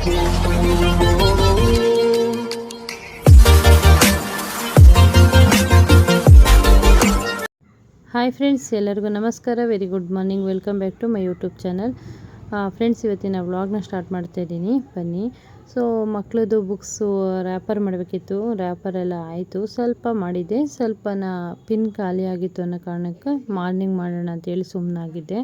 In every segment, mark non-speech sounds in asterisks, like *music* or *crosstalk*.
Hi friends ಎಲ್ಲರಿಗೂ ನಮಸ್ಕಾರ. Very good morning welcome back to my YouTube channel friends ಇವತ್ತಿನ ವ್ಲಾಗ್ನ ಸ್ಟಾರ್ಟ್ ಮಾಡ್ತಾ ಇದ್ದೀನಿ. ಬನ್ನಿ. ಸೊ ಮಕ್ಕಳದು ಬುಕ್ಸು ರ್ಯಾಪರ್ ಮಾಡಬೇಕಿತ್ತು. ರ್ಯಾಪರ್ ಎಲ್ಲ ಆಯಿತು. ಸ್ವಲ್ಪ ಮಾಡಿದ್ದೆ. ಸ್ವಲ್ಪನ ಪಿನ್ ಖಾಲಿ ಆಗಿತ್ತು ಅನ್ನೋ ಕಾರಣಕ್ಕೆ ಮಾರ್ನಿಂಗ್ ಮಾಡೋಣ ಅಂತೇಳಿ ಸುಮ್ಮನಾಗಿದ್ದೆ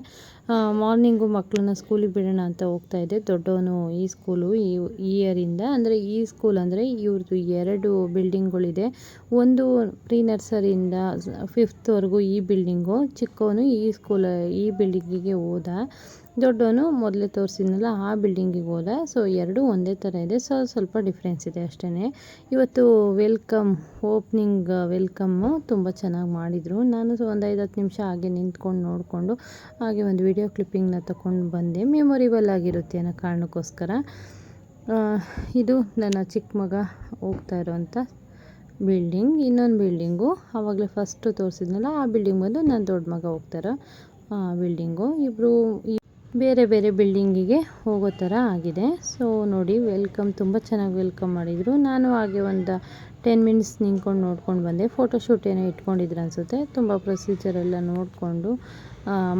ಮಾರ್ನಿಂಗು ಮಕ್ಕಳನ್ನ ಸ್ಕೂಲಿಗೆ ಬಿಡೋಣ ಅಂತ ಹೋಗ್ತಾ ಇದ್ದೆ. ದೊಡ್ಡವನು ಈ ಸ್ಕೂಲು ಈ ಇಯರಿಂದ ಅಂದರೆ ಈ ಸ್ಕೂಲ್ ಅಂದರೆ ಇವ್ರದ್ದು ಎರಡು ಬಿಲ್ಡಿಂಗ್ಗಳಿದೆ ಒಂದು ಪ್ರೀ ನರ್ಸರಿಯಿಂದ ಫಿಫ್ತ್ವರೆಗೂ ಈ ಬಿಲ್ಡಿಂಗು ಚಿಕ್ಕವನು ಈ ಸ್ಕೂಲ್ ಈ ಬಿಲ್ಡಿಂಗಿಗೆ ಹೋದ. ದೊಡ್ಡವನು ಮೊದಲೇ ತೋರಿಸಿದ್ನಲ್ಲ, ಆ ಬಿಲ್ಡಿಂಗಿಗೆ ಹೋದ. ಸೊ ಎರಡೂ ಒಂದೇ ಥರ ಇದೆ. ಸೊ ಸ್ವಲ್ಪ ಡಿಫ್ರೆನ್ಸ್ ಇದೆ ಅಷ್ಟೇ ಇವತ್ತು ವೆಲ್ಕಮ್ ಓಪ್ನಿಂಗ್ ವೆಲ್ಕಮ್ಮು ತುಂಬ ಚೆನ್ನಾಗಿ ಮಾಡಿದರು. ನಾನು ಸೊ ಒಂದು ಐದು ಹತ್ತು ನಿಮಿಷ ಹಾಗೆ ನಿಂತ್ಕೊಂಡು ನೋಡಿಕೊಂಡು, ಹಾಗೆ ಒಂದು ವಿಡಿಯೋ ಕ್ಲಿಪ್ಪಿಂಗ್ನ ತಗೊಂಡು ಬಂದೆ. ಮೆಮೊರಿಬಲ್ ಆಗಿರುತ್ತೆ ಅನ್ನೋ ಕಾರಣಕ್ಕೋಸ್ಕರ. ಇದು ನನ್ನ ಚಿಕ್ಕ ಮಗ ಹೋಗ್ತಾ ಇರೋವಂಥ ಬಿಲ್ಡಿಂಗ್ ಇನ್ನೊಂದು ಬಿಲ್ಡಿಂಗು ಆವಾಗಲೇ ಫಸ್ಟು ತೋರಿಸಿದ್ನಲ್ಲ, ಆ ಬಿಲ್ಡಿಂಗ್ ಬಂದು ನನ್ನ ದೊಡ್ಡ ಮಗ ಹೋಗ್ತಾರೆ ಬಿಲ್ಡಿಂಗು ಇಬ್ಬರು ಬೇರೆ ಬೇರೆ ಬಿಲ್ಡಿಂಗಿಗೆ ಹೋಗೋ ಥರ ಆಗಿದೆ. ಸೊ ನೋಡಿ ವೆಲ್ಕಮ್ ತುಂಬ ಚೆನ್ನಾಗಿ ವೆಲ್ಕಮ್ ಮಾಡಿದರು. ನಾನು ಹಾಗೆ ಒಂದು ಟೆನ್ ಮಿನಿಟ್ಸ್ ನಿಂತ್ಕೊಂಡು ನೋಡ್ಕೊಂಡು ಬಂದೆ. ಫೋಟೋಶೂಟ್ ಏನೋ ಇಟ್ಕೊಂಡಿದ್ರು ಅನಿಸುತ್ತೆ. ತುಂಬ ಪ್ರೊಸೀಜರ್ ಎಲ್ಲ ನೋಡಿಕೊಂಡು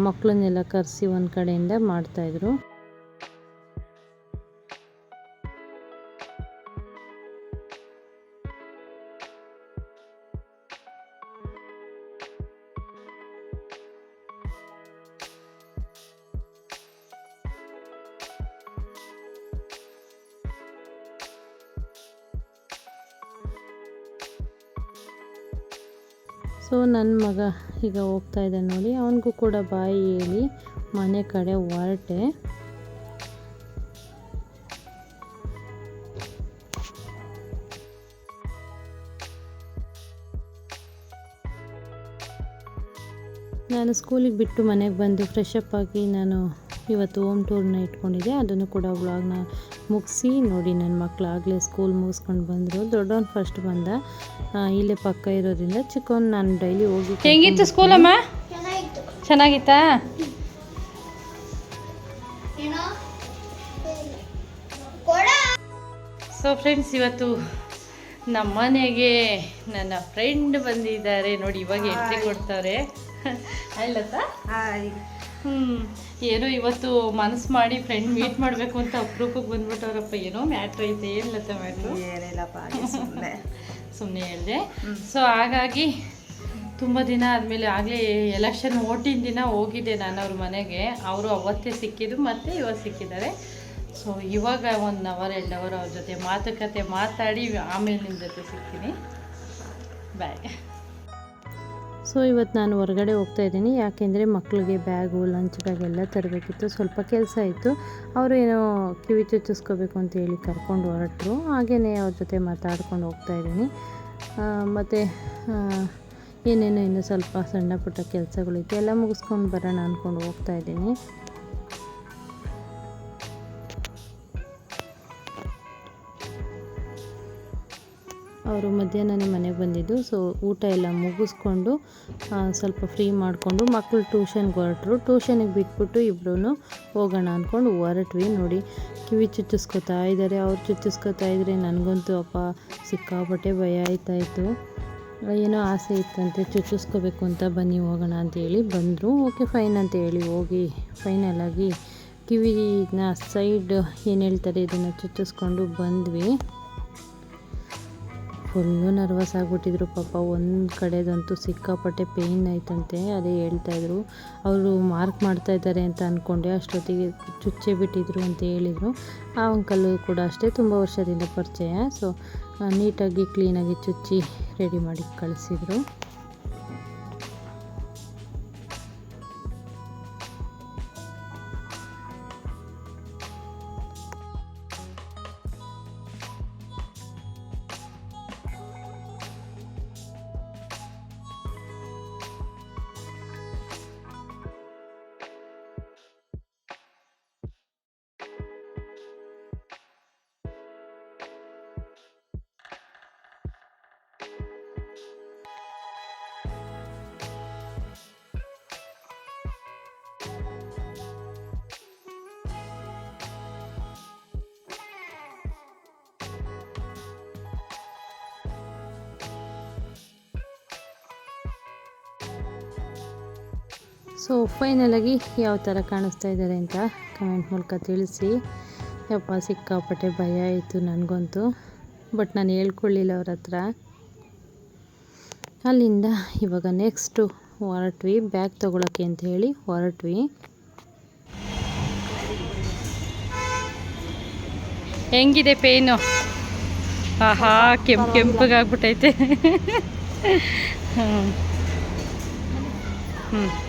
ಮಕ್ಕಳನ್ನೆಲ್ಲ ಕರೆಸಿ ಒಂದು ಕಡೆಯಿಂದ ಮಾಡ್ತಾಯಿದ್ರು ಸೊ ನನ್ನ ಮಗ ಈಗ ಹೋಗ್ತಾ ಇದೆ ನೋಡಿ. ಅವನಿಗೂ ಕೂಡ ಬಾಯಿ ಹೇಳಿ ಮನೆ ಕಡೆ ಹೊರಟೆ. ನಾನು ಸ್ಕೂಲಿಗೆ ಬಿಟ್ಟು ಮನೆಗೆ ಬಂದು ಫ್ರೆಶ್ ಅಪ್ ಆಗಿ ನಾನು ಇವತ್ತು ಹೋಮ್ ಟೂರ್ನ ಇಟ್ಕೊಂಡಿದ್ದೆ. ಅದನ್ನು ಕೂಡ ವ್ಲಾಗ್ನ ಮುಗಿಸಿ ನೋಡಿ ನನ್ನ ಮಕ್ಕಳು ಆಗಲೇ ಸ್ಕೂಲ್ ಮುಗಿಸ್ಕೊಂಡು ಬಂದರು. ದೊಡ್ಡವನು ಫಸ್ಟ್ ಬಂದ. ಇಲ್ಲೇ ಪಕ್ಕ ಇರೋದ್ರಿಂದ ಚಿಕ್ಕವನು ನಾನು ಡೈಲಿ ಹೋಗಿ ಹೆಂಗಿತ್ತು ಸ್ಕೂಲಮ್ಮ ಚೆನ್ನಾಗಿತ್ತಾ. ಸೊ ಫ್ರೆಂಡ್ಸ್ ಇವತ್ತು ನಮ್ಮ ಮನೆಗೆ ನನ್ನ ಫ್ರೆಂಡ್ ಬಂದಿದ್ದಾರೆ. ನೋಡಿ ಇವಾಗ ಎಂಟ್ರಿ ಕೊಡ್ತಾರೆ ಅಲ್ಲತ್ತ ಹ್ಮ್. ಏನೋ ಇವತ್ತು ಮನಸ್ಸು ಮಾಡಿ ಫ್ರೆಂಡ್ ಮೀಟ್ ಮಾಡಬೇಕು ಅಂತ ಅಪ್ರೂಪಕ್ಕೆ ಬಂದ್ಬಿಟ್ಟವ್ರಪ್ಪ ಏನೋ ಮ್ಯಾಟ್ರ್ ಐತೆ ಏನಿಲ್ಲತ್ತ ಮ್ಯಾಟ್ರು ಏನಿಲ್ಲಪ್ಪ ಸುಮ್ಮನೆ ಸುಮ್ಮನೆ ಹೇಳಿದೆ. ಸೊ ಹಾಗಾಗಿ ತುಂಬ ದಿನ ಆದಮೇಲೆ ಆಗಲೇ ಎಲೆಕ್ಷನ್ ಓಟಿನ ದಿನ ಹೋಗಿದ್ದೆ ನಾನು ಅವ್ರ ಮನೆಗೆ. ಅವರು ಅವತ್ತೇ ಸಿಕ್ಕಿದ್ದು ಮತ್ತೆ ಇವತ್ತು ಸಿಕ್ಕಿದ್ದಾರೆ. ಸೊ ಇವಾಗ ಒಂದು ಅವರ್ ಎರಡು ಅವರ್ ಅವ್ರ ಜೊತೆ ಮಾತುಕತೆ ಮಾತಾಡಿ ಆಮೇಲೆ ನಿಮ್ಮ ಜೊತೆ ಸಿಗ್ತೀನಿ. ಬಾಯ್ ಸೊ ಇವತ್ತು ನಾನು ಹೊರಗಡೆ ಹೋಗ್ತಾ ಇದ್ದೀನಿ. ಯಾಕೆಂದರೆ ಮಕ್ಕಳಿಗೆ ಬ್ಯಾಗು ಲಂಚ್ ಬ್ಯಾಗ್ ಎಲ್ಲ ತರಬೇಕಿತ್ತು. ಸ್ವಲ್ಪ ಕೆಲಸ ಇತ್ತು. ಅವರು ಏನೋ ಕಿವಿ ಚುಚ್ಚಿಸ್ಕೋಬೇಕು ಅಂತ ಹೇಳಿ ಕರ್ಕೊಂಡು ಹೊರಟರು. ಹಾಗೆಯೇ ಅವ್ರ ಜೊತೆ ಮಾತಾಡ್ಕೊಂಡು ಹೋಗ್ತಾ ಇದ್ದೀನಿ. ಮತ್ತು ಏನೇನೋ ಇನ್ನೂ ಸ್ವಲ್ಪ ಸಣ್ಣ ಪುಟ್ಟ ಕೆಲಸಗಳಿತ್ತು. ಎಲ್ಲ ಮುಗಿಸ್ಕೊಂಡು ಬರೋಣ ಅಂದ್ಕೊಂಡು ಹೋಗ್ತಾ ಇದ್ದೀನಿ. ಅವರು ಮಧ್ಯಾಹ್ನನೇ ಮನೆಗೆ ಬಂದಿದ್ದು ಸೊ ಊಟ ಎಲ್ಲ ಮುಗಿಸ್ಕೊಂಡು ಸ್ವಲ್ಪ ಫ್ರೀ ಮಾಡಿಕೊಂಡು ಮಕ್ಕಳು ಟ್ಯೂಷನ್ಗೆ ಹೊರಟ್ರು. ಟ್ಯೂಷನಿಗೆ ಬಿಟ್ಬಿಟ್ಟು ಇಬ್ಬರೂ ಹೋಗೋಣ ಅಂದ್ಕೊಂಡು ಹೊರಟ್ವಿ ನೋಡಿ. ಕಿವಿ ಚುಚ್ಚಿಸ್ಕೊತಾ ಇದ್ದಾರೆ. ಅವ್ರು ಚುಚ್ಚಿಸ್ಕೊತಾ ಇದ್ದರೆ ನನಗಂತೂ ಅಪ್ಪ ಸಿಕ್ಕಾಪಟ್ಟೆ ಭಯ ಆಯ್ತಾಯಿತ್ತು ಏನೋ ಆಸೆ ಇತ್ತಂತೆ, ಚುಚ್ಚಿಸ್ಕೋಬೇಕು ಅಂತ ಬನ್ನಿ ಹೋಗೋಣ ಅಂತೇಳಿ ಬಂದರು. ಓಕೆ ಫೈನ್ ಅಂತ ಹೇಳಿ ಹೋಗಿ ಫೈನಲಾಗಿ ಕಿವಿನ ಸೈಡ್ ಏನು ಹೇಳ್ತಾರೆ ಇದನ್ನು ಚುಚ್ಚಿಸ್ಕೊಂಡು ಬಂದ್ವಿ. ಫುಲ್ಲು ನರ್ವಸ್ ಆಗಿಬಿಟ್ಟಿದ್ರು ಪಾಪ. ಒಂದು ಕಡೆದಂತೂ ಸಿಕ್ಕಾಪಟ್ಟೆ ಪೇಯ್ನ್ ಆಯ್ತಂತೆ, ಅದೇ ಹೇಳ್ತಾಯಿದ್ರು ಅವರು ಮಾರ್ಕ್ ಮಾಡ್ತಾ ಇದ್ದಾರೆ ಅಂತ ಅಂದ್ಕೊಂಡೆ ಅಷ್ಟೊತ್ತಿಗೆ ಚುಚ್ಚೆ ಬಿಟ್ಟಿದ್ರು ಅಂತ ಹೇಳಿದರು. ಆ ಅಂಕಲ್ಲು ಕೂಡ ಅಷ್ಟೇ ತುಂಬ ವರ್ಷದಿಂದ ಪರಿಚಯ ಸೊ ನೀಟಾಗಿ ಕ್ಲೀನಾಗಿ ಚುಚ್ಚಿ ರೆಡಿ ಮಾಡಿ ಕಳಿಸಿದ್ರು. ಸೊ ಫೈನಲಾಗಿ ಯಾವ ಥರ ಕಾಣಿಸ್ತಾ ಇದ್ದಾರೆ ಅಂತ ಕಮೆಂಟ್ ಮೂಲಕ ತಿಳಿಸಿ. ಯಪ್ಪ, ಸಿಕ್ಕಾಪಟ್ಟೆ ಭಯ ಆಯಿತು ನನಗಂತೂ. ಬಟ್ ನಾನು ಹೇಳ್ಕೊಳ್ಳಿಲ್ಲ ಅವ್ರ ಹತ್ರ. ಅಲ್ಲಿಂದ ಇವಾಗ ನೆಕ್ಸ್ಟು ಹೊರಟ್ವಿ ಬ್ಯಾಗ್ ತೊಗೊಳಕ್ಕೆ ಅಂತ ಹೇಳಿ ಹೊರಟ್ವಿ. ಹೆಂಗಿದೆ ಪೇನು? ಆಹಾ, ಕೆಂಪು ಕೆಂಪಗಾಗ್ಬಿಟ್ಟೈತೆ. ಹ್ಞೂ ಹ್ಞೂ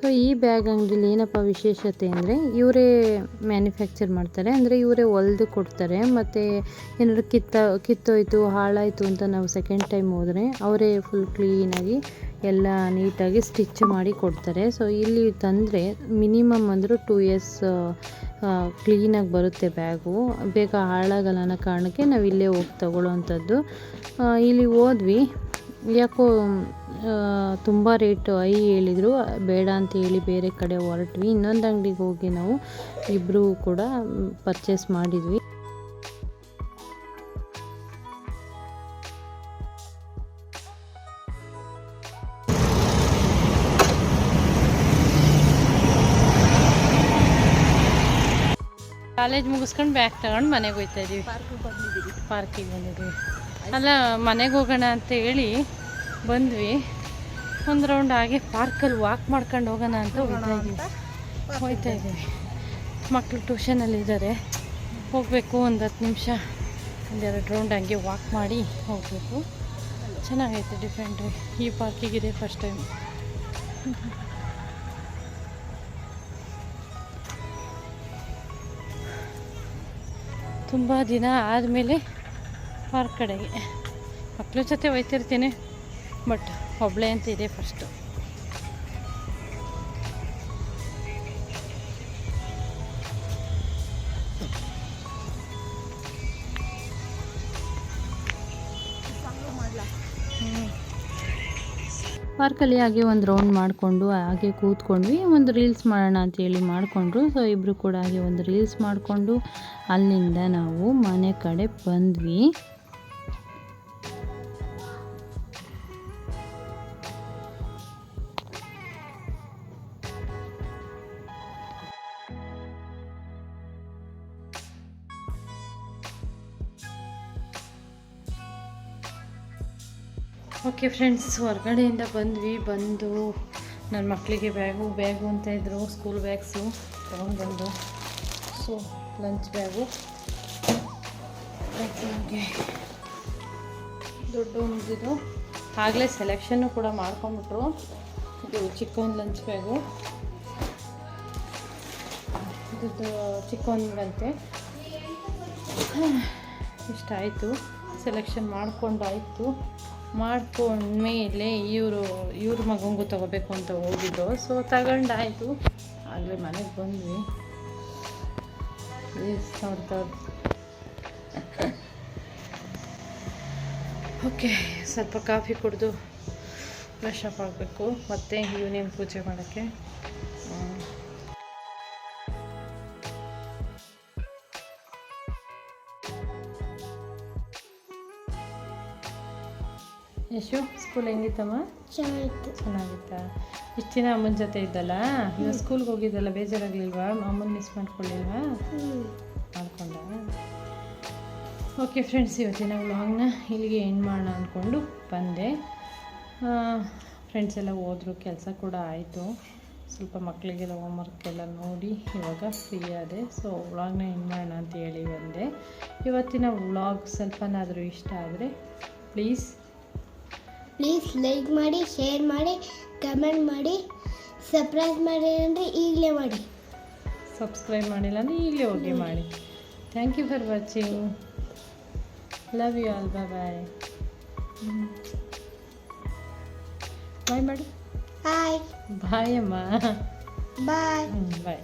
ಸೊ ಈ ಬ್ಯಾಗ್ ಅಂಗಡಿಲಿ ಏನಪ್ಪ ವಿಶೇಷತೆ ಅಂದರೆ ಇವರೇ ಮ್ಯಾನುಫ್ಯಾಕ್ಚರ್ ಮಾಡ್ತಾರೆ. ಅಂದರೆ ಇವರೇ ಹೊಲ್ದು ಕೊಡ್ತಾರೆ. ಮತ್ತು ಏನಾದ್ರು ಕಿತ್ತ, ಕಿತ್ತೋಯ್ತು, ಹಾಳಾಯಿತು ಅಂತ ನಾವು ಸೆಕೆಂಡ್ ಟೈಮ್ ಹೋದರೆ ಅವರೇ ಫುಲ್ ಕ್ಲೀನಾಗಿ ಎಲ್ಲ ನೀಟಾಗಿ ಸ್ಟಿಚ್ ಮಾಡಿ ಕೊಡ್ತಾರೆ. ಸೊ ಇಲ್ಲಿ ತಂದರೆ ಮಿನಿಮಮ್ ಅಂದರೂ ಟೂ ಇಯರ್ಸ್ ಕ್ಲೀನಾಗಿ ಬರುತ್ತೆ ಬ್ಯಾಗು ಬೇಗ ಹಾಳಾಗಲ್ಲ ಅನ್ನೋ ಕಾರಣಕ್ಕೆ ನಾವು ಇಲ್ಲೇ ಹೋಗಿ ತಗೊಳ್ಳೋವಂಥದ್ದು ಇಲ್ಲಿ ಹೋದ್ವಿ. ಯಾಕೋ ತುಂಬ ರೇಟ್ ಐ ಹೇಳಿದರು. ಬೇಡ ಅಂತ ಹೇಳಿ ಬೇರೆ ಕಡೆ ಹೊರಟ್ವಿ. ಇನ್ನೊಂದು ಅಂಗಡಿಗೆ ಹೋಗಿ ನಾವು ಇಬ್ಬರು ಕೂಡ ಪರ್ಚೇಸ್ ಮಾಡಿದ್ವಿ. ಕಾಲೇಜ್ ಮುಗಿಸ್ಕೊಂಡು ಬ್ಯಾಗ್ ತಗೊಂಡು ಮನೆಗೆ ಹೋಗ್ತಾ ಇದೀವಿ. ಪಾರ್ಕಿಗೆ ಬಂದಿದ್ವಿ. ಅಲ್ಲ ಮನೆಗೆ ಹೋಗೋಣ ಅಂತ ಹೇಳಿ ಬಂದ್ವಿ. ಒಂದು ರೌಂಡ್ ಹಾಗೆ ಪಾರ್ಕಲ್ಲಿ ವಾಕ್ ಮಾಡ್ಕೊಂಡು ಹೋಗೋಣ ಅಂತ ಹೋಗ್ತಾ ಇದ್ದೀವಿ. ಹೋಗ್ತಾ ಇದ್ದೀವಿ. ಮಕ್ಕಳು ಟ್ಯೂಷನಲ್ಲಿದ್ದಾರೆ ಹೋಗಬೇಕು ಒಂದು ಹತ್ತು ನಿಮಿಷ. ಒಂದೆರಡು ರೌಂಡ್ ಹಂಗೆ ವಾಕ್ ಮಾಡಿ ಹೋಗಬೇಕು. ಚೆನ್ನಾಗೈತೆ ಡಿಫ್ರೆಂಟ್ ಈ ಪಾರ್ಕಿಗಿದೆ ಫಸ್ಟ್ ಟೈಮ್ ತುಂಬ ದಿನ ಆದಮೇಲೆ ಪಾರ್ಕ್ ಕಡೆಗೆ. ಮಕ್ಳ ಜೊತೆ ಹೋಯ್ತಿರ್ತೀನಿ ಬಟ್ ಒಬ್ಳೆ ಅಂತ ಇದೆ ಫಸ್ಟು ಪಾರ್ಕಲ್ಲಿ ಹಾಗೆ ಒಂದು ರೌಂಡ್ ಮಾಡಿಕೊಂಡು, ಹಾಗೆ ಕೂತ್ಕೊಂಡ್ವಿ. ಒಂದು ರೀಲ್ಸ್ ಮಾಡೋಣ ಅಂತೇಳಿ ಮಾಡಿಕೊಂಡ್ರು. ಸೊ ಇಬ್ಬರು ಕೂಡ ಹಾಗೆ ಒಂದು ರೀಲ್ಸ್ ಮಾಡಿಕೊಂಡು, ಅಲ್ಲಿಂದ ನಾವು ಮನೆ ಕಡೆ ಬಂದ್ವಿ. ಓಕೆ ಫ್ರೆಂಡ್ಸ್ ಹೊರಗಡೆಯಿಂದ ಬಂದ್ವಿ, ಬಂದು ನನ್ನ ಮಕ್ಕಳಿಗೆ ಬ್ಯಾಗು ಬ್ಯಾಗು ಅಂತ ಇದ್ದರು ಸ್ಕೂಲ್ ಬ್ಯಾಗ್ಸು ತೊಗೊಂಡ್ಬಂದು ಸೊ ಲಂಚ್ ಬ್ಯಾಗು ನಮಗೆ ದೊಡ್ಡ ಮುಗಿದು ಆಗಲೇ ಸೆಲೆಕ್ಷನ್ನು ಕೂಡ ಮಾಡ್ಕೊಂಬಿಟ್ರು ಇದು ಚಿಕ್ಕ ಒಂದು ಲಂಚ್ ಬ್ಯಾಗು ಇದು ಚಿಕ್ಕ ಒಂದಂತೆ *sighs* ಇಷ್ಟ ಆಯಿತು ಸೆಲೆಕ್ಷನ್ ಮಾಡ್ಕೊಂಡಾಯಿತು ಮಾಡ್ಕೊಂಡ್ಮೇಲೆ ಇವರು, ಇವ್ರ ಮಗಂಗೂ ತಗೋಬೇಕು ಅಂತ ಹೋಗಿದ್ದು. ಸೊ ತಗೊಂಡಾಯಿತು. ಆಗಲೇ ಮನೆಗೆ ಬಂದ್ವಿ. ಪ್ಲೀಸ್ ಓಕೆ ಸ್ವಲ್ಪ ಕಾಫಿ ಕುಡಿದು ಫ್ರೆಶ್ ಅಪ್ ಆಗಬೇಕು. ಮತ್ತು ಈವ್ನಿಂಗ್ ಪೂಜೆ ಮಾಡೋಕ್ಕೆ. ಯಶು ಸ್ಕೂಲ್ ಹೆಂಗಿತ್ತಮ್ಮ? ಚೆನ್ನಾಗಿತ್ತು. ಚೆನ್ನಾಗಿತ್ತಾ? ಇಷ್ಟು ದಿನ ಅಮ್ಮನ ಜೊತೆ ಇದ್ದಲ್ಲ? ಇವಾಗ ಸ್ಕೂಲ್ಗೆ ಹೋಗಿದ್ದಲ್ಲ ಬೇಜಾರಾಗ್ಲಿಲ್ವಾ? ಅಮ್ಮನ ಮಿಸ್ ಮಾಡ್ಕೊಳ್ಳಿಲ್ವಾ ಮಾಡ್ಕೊಂಡ. ಓಕೆ ಫ್ರೆಂಡ್ಸ್ ಇವತ್ತಿನ ವ್ಲಾಗ್ನ ಇಲ್ಲಿಗೆ ಎಂಡ್ ಮಾಡೋಣ ಅಂದ್ಕೊಂಡು ಬಂದೆ. ಫ್ರೆಂಡ್ಸ್ ಎಲ್ಲ ಹೋದರು ಕೆಲಸ ಕೂಡ ಆಯಿತು. ಸ್ವಲ್ಪ ಮಕ್ಕಳಿಗೆಲ್ಲ ಹೋಮ್ವರ್ಕ್ ಎಲ್ಲ ನೋಡಿ ಇವಾಗ ಫ್ರೀ ಆದೆ. ಸೊ ವ್ಲಾಗ್ನ ಏನು ಮಾಡೋಣ ಅಂತ ಹೇಳಿ ಬಂದೆ. ಇವತ್ತಿನ ವ್ಲಾಗ್ ಸ್ವಲ್ಪನಾದರೂ ಇಷ್ಟ ಆದರೆ ಪ್ಲೀಸ್ ಪ್ಲೀಸ್ ಲೈಕ್ ಮಾಡಿ ಶೇರ್ ಮಾಡಿ ಕಮೆಂಟ್ ಮಾಡಿ ಸಬ್ಸ್ಕ್ರೈಬ್ ಮಾಡಿ ಅಂದರೆ ಈಗಲೇ ಮಾಡಿ. ಸಬ್ಸ್ಕ್ರೈಬ್ ಮಾಡಿಲ್ಲ ಅಂದರೆ ಈಗಲೇ ಹೋಗಿ ಮಾಡಿ. Thank you for watching love you all bye bye bye ಮಾಡು ಹಾಯ್ ಬಾಯ್ ಅಮ್ಮ. ಬಾಯ್ ಬಾಯ್